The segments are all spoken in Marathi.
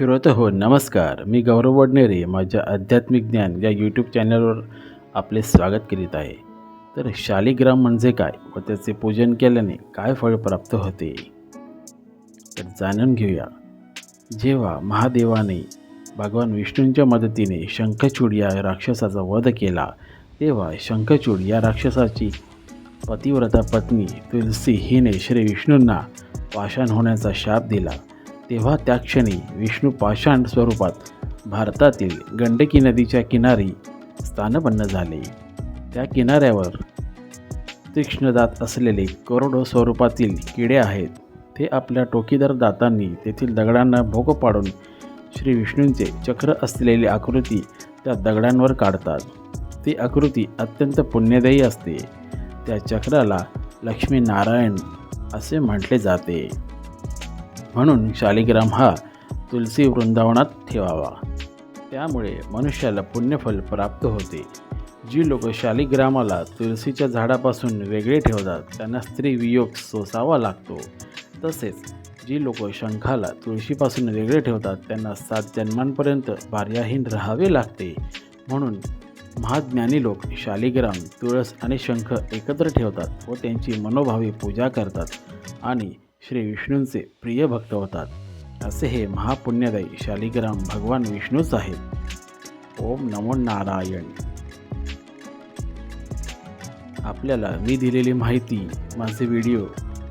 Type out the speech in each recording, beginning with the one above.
श्रोत हो नमस्कार. मी गौरव वडनेरे माझ्या आध्यात्मिक ज्ञान या यूट्यूब चॅनलवर आपले स्वागत करीत आहे. तर शालिग्राम म्हणजे काय व त्याचे पूजन केल्याने काय फळ प्राप्त होते? तर जाणून घेऊया. जेव्हा महादेवाने भगवान विष्णूंच्या मदतीने शंखचूड या राक्षसाचा वध केला तेव्हा शंखचूड या राक्षसाची पतिव्रता पत्नी तुलसी हिने श्री विष्णूंना पाषाण होण्याचा शाप दिला. तेव्हा त्या क्षणी विष्णू पाषाण स्वरूपात भारतातील गंडकी नदीच्या किनारी स्थानपन्न झाले. त्या किनाऱ्यावर तीक्ष्णदात असलेले करोडो स्वरूपातील किडे आहेत. ते आपल्या टोकीदार दातांनी तेथील दगडांना भोग पाडून श्री विष्णूंचे चक्र असलेली आकृती त्या दगडांवर काढतात. ती आकृती अत्यंत पुण्यदायी असते. त्या चक्राला लक्ष्मीनारायण असे म्हटले जाते. म्हणून शालिग्राम हा तुलसी वृंदावनात ठेवावा. त्यामुळे मनुष्याला पुण्यफल प्राप्त होते. जी लोक शालिग्रामाला तुलसीच्या झाडापासून वेगळे ठेवतात त्यांना स्त्री वियोग सोसावा लागतो. तसेच जी लोक शंखाला तुळशीपासून वेगळे ठेवतात त्यांना सात जन्मांपर्यंत भार्याहीन राहावे लागते. म्हणून महाज्ञानी लोक शालिग्राम तुळस आणि शंख एकत्र ठेवतात व त्यांची मनोभावी पूजा करतात आणि श्री विष्णूंचे प्रिय भक्त होतात. असे हे महापुण्यदायी शालिग्राम भगवान विष्णूच आहेत ओम नमो नारायण. आपल्याला मी दिलेली माहिती माझे व्हिडिओ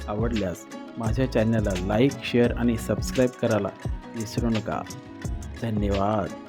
आवडल्यास माझ्या चॅनलला लाईक शेअर आणि सबस्क्राईब करायला विसरू नका. धन्यवाद.